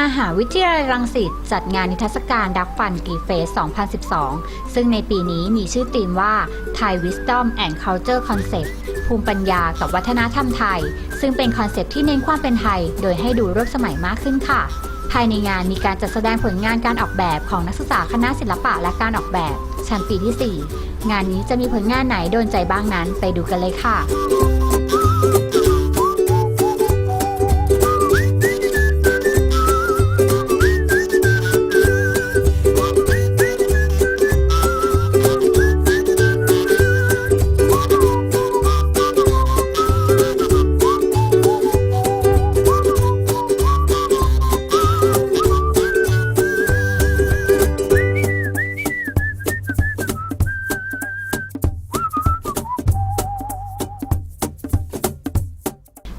มหาวิทยาลัยรังสิตจัดงานนิทรรศการดักฟันกีเฟส 2012 ซึ่งในปีนี้มีชื่อธีมว่า Thai Wisdom and Culture Concept ภูมิปัญญากับวัฒนธรรมไทย ซึ่งเป็นคอนเซปต์ที่เน้นความเป็นไทย โดยให้ดูร่วมสมัยมากขึ้นค่ะ ภายในงานมีการจัดแสดงผลงานการออกแบบของนักศึกษาคณะศิลปะและการออกแบบ ชั้นปีที่ 4 งานนี้จะมีผลงานไหนโดนใจบ้างนั้นไปดูกันเลยค่ะ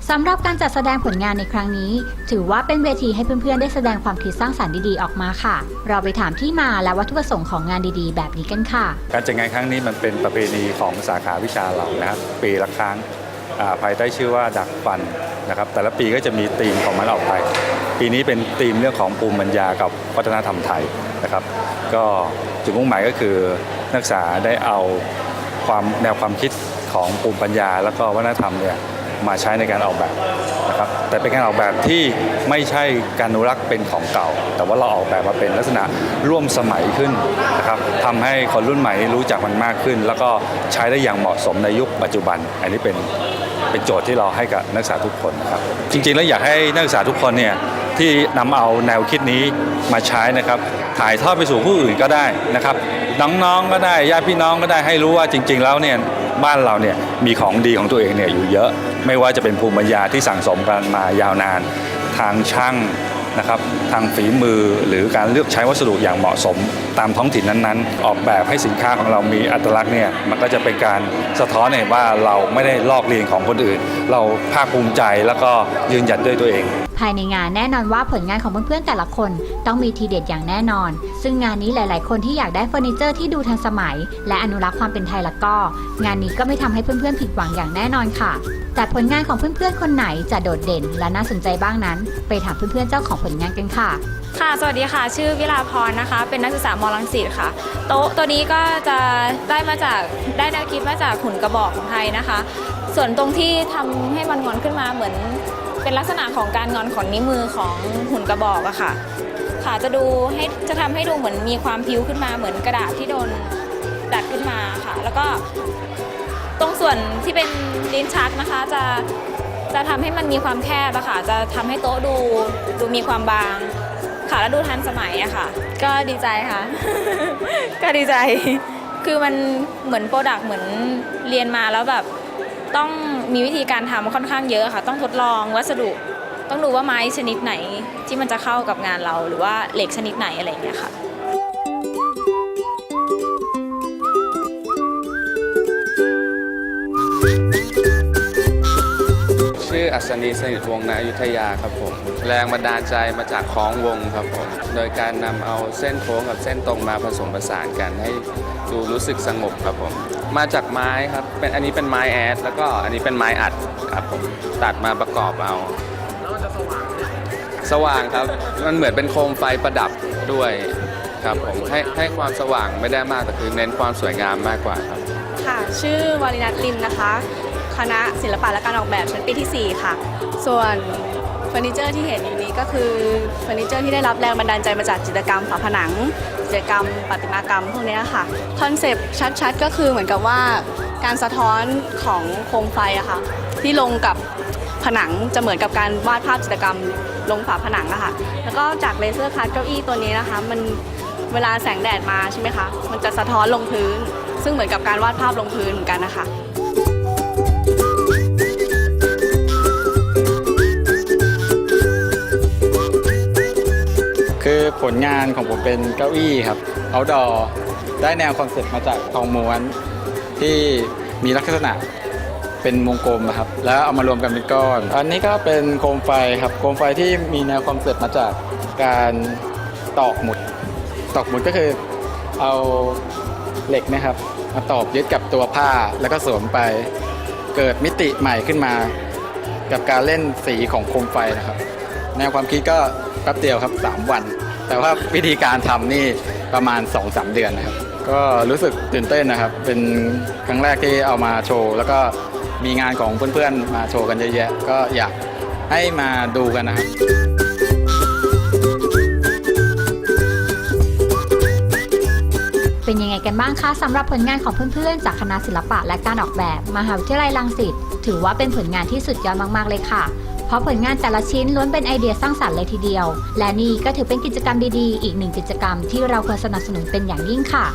สำหรับการจัดแสดงผลงานในครั้งนี้ ถือว่าเป็นเวทีให้เพื่อนๆ ได้แสดงความคิดสร้างสรรค์ดีๆ ออกมาค่ะ เราไปถามที่มาและวัตถุประสงค์ของงานดีๆ แบบนี้กันค่ะ การจัดงานครั้งนี้มันเป็นประเพณีของสาขาวิชาเรานะครับปีละครั้งอ่าภายใต้ชื่อว่าดักฟันนะครับแต่ละปีก็จะมีธีมของมันออกไป ปีนี้เป็นธีมเรื่องของภูมิปัญญากับวัฒนธรรมไทยนะครับ ก็จุดมุ่งหมายก็คือนักศึกษาได้เอาความแนวความคิดของภูมิปัญญา แล้วก็วัฒนธรรมเนี่ย มาใช้ในการออกแบบนะครับแต่เป็นการออกแบบที่ไม่ใช่การอนุรักษ์เป็นของเก่า แต่ว่าเราออกแบบมาเป็นลักษณะร่วมสมัยขึ้นนะครับทำให้คนรุ่นใหม่รู้จักมันมากขึ้น แล้วก็ใช้ได้อย่างเหมาะสมในยุคปัจจุบัน อันนี้เป็นเป็นโจทย์ที่เราให้กับนักศึกษาทุกคนนะครับจริงๆแล้วอยากให้นักศึกษาทุกคนเนี่ยที่นำเอาแนวคิดนี้มาใช้นะครับ ถ่ายทอดไปสู่ผู้อื่นก็ได้นะครับ น้องๆก็ได้ญาติพี่น้องก็ได้ให้รู้ว่าจริง ๆ แล้วเนี่ยบ้านเราเนี่ยมีของดีของตัวเองเนี่ยอยู่เยอะ ไม่ว่าจะเป็นภูมิปัญญาที่สั่งสมกันมายาวนาน ทางช่างนะครับทางฝีมือหรือการเลือกใช้วัสดุอย่างเหมาะสม ตามท้องถิ่นนั้นๆ ออกแบบให้สินค้าของเรามีอัตลักษณ์เนี่ยมันก็จะเป็นการสะท้อนเห็นว่าเราไม่ได้ลอกเลียนของคนอื่น เราภาคภูมิใจแล้วก็ยืนหยัดด้วยตัวเอง ภายในงานแน่นอนว่าผลงานของเพื่อนๆแต่ละคนต้องมีทีเด็ดอย่างแน่นอน ซึ่งงานนี้หลาย ๆ คนที่อยากได้เฟอร์นิเจอร์ที่ดูทันสมัย และอนุรักษ์ความเป็นไทยละก็ งานนี้ก็ไม่ทำให้เพื่อน ๆ ผิดหวังอย่างแน่นอนค่ะ แต่ผลงานของเพื่อน ๆ คนไหนจะโดดเด่น และน่าสนใจบ้างนั้น ไปถามเพื่อน ๆ เจ้าของผลงานกันค่ะ ค่ะ สวัสดีค่ะ ชื่อวิลาพรนะคะ เป็นนักศึกษามอลังสิตค่ะ โต๊ะตัวนี้ก็จะได้มาจากได้แนวคิดมาจากหุ่นกระบอกของไทยนะคะ ส่วนตรงที่ทำให้มันงอนขึ้นมาเหมือนเป็นลักษณะของการงอนของนิ้วมือของหุ่นกระบอกอะค่ะ ค่ะจะดูให้จะทำให้ดูเหมือนมีความพิ้วขึ้นมาเหมือนกระดาษที่โดนดัดขึ้นมาค่ะ แล้วก็ตรงส่วนที่เป็นลิ้นชักนะคะ จะจะทำให้มันมีความแคบอะค่ะ จะทำให้โต๊ะดูดูมีความบางค่ะแล้วดูทันสมัยอะค่ะ ก็ดีใจค่ะ ก็ดีใจ คือมันเหมือนโปรดักเหมือนเรียนมาแล้วแบบต้องมีวิธีการทำค่อนข้างเยอะค่ะ ต้องทดลองวัสดุ ต้องดูว่าไม้ชนิดไหนที่มันจะเข้ากับงานเราหรือว่าเหล็กชนิดไหนอะไรอย่างเงี้ยค่ะชื่ออัศนีสนิทวงศ์นาอยุธยาครับผม แรงบันดาลใจมาจากคล้องวงครับผม โดยการนำเอาเส้นโค้งกับเส้นตรงมาผสมผสานกันให้ดูรู้สึกสงบครับผม มาจากไม้ครับเป็นอันนี้เป็นไม้แอดแล้วก็อันนี้เป็นไม้อัดครับผมตัดมาประกอบเอา สว่างครับ มันเหมือนเป็นโคมไฟประดับด้วยครับผมให้ให้ความสว่างไม่ได้มากแต่คือเน้นความสวยงามมากกว่าครับ ค่ะ ชื่อวารินัทลิมนะคะ คณะศิลปะและการออกแบบชั้นปีที่ 4 ค่ะ ส่วนเฟอร์นิเจอร์ที่เห็นอยู่นี้ก็คือเฟอร์นิเจอร์ที่ได้รับแรงบันดาลใจมาจากจิตรกรรมฝาผนัง จิตรกรรมประติมากรรมพวกนี้ค่ะคอนเซปต์ชัดๆ ก็คือเหมือนกับว่าการสะท้อนของโคมไฟอะค่ะที่ลงกับ ผนังจะเหมือนกับการวาดภาพจิตรกรรมลงฝาผนังอะค่ะ แล้วก็จากเลเซอร์คัทเก้าอี้ตัวนี้นะคะ มันเวลาแสงแดดมาใช่ไหมคะ มันจะสะท้อนลงพื้น ซึ่งเหมือนกับการวาดภาพลงพื้นเหมือนกันนะคะคือผลงานของผมเป็นเก้าอี้ครับ outdoor ได้แนวคอนเซ็ปต์มาจากทองม้วนที่มีลักษณะ เป็นวงกลมอะครับ แล้วเอามารวมกันเป็นก้อน อันนี้ก็เป็นโคมไฟครับโคมไฟที่มีแนวคอนเซ็ปต์มาจากการตอกหมุด ตอกหมุดก็คือเอาเหล็กนะครับมาตอกยึดกับตัวผ้าแล้วก็สวมไปเกิดมิติใหม่ขึ้นมา กับการเล่นสีของโคมไฟนะครับ แนวความคิดก็แป๊บเดียวครับ 3 วัน แต่ว่าวิธีการทำนี่ประมาณ 2-3 เดือนนะครับ ก็รู้สึกตื่นเต้นนะครับ เป็นครั้งแรกที่เอามาโชว์ แล้วก็ มีงานของเพื่อนๆ มาโชว์กันเยอะแยะ ก็อยากให้มาดูกันนะครับเป็นยังไงกันบ้างคะสำหรับผลงานของเพื่อนๆ จากคณะศิลปะและการออกแบบ มหาวิทยาลัยรังสิตถือว่าเป็นผลงานที่สุดยอดมากๆเลยค่ะ เพราะผลงานแต่ละชิ้นล้วนเป็นไอเดียสร้างสรรค์เลยทีเดียว และนี่ก็ถือเป็นกิจกรรมดีๆ อีกหนึ่งกิจกรรมที่เราควรสนับสนุนเป็นอย่างยิ่งค่ะ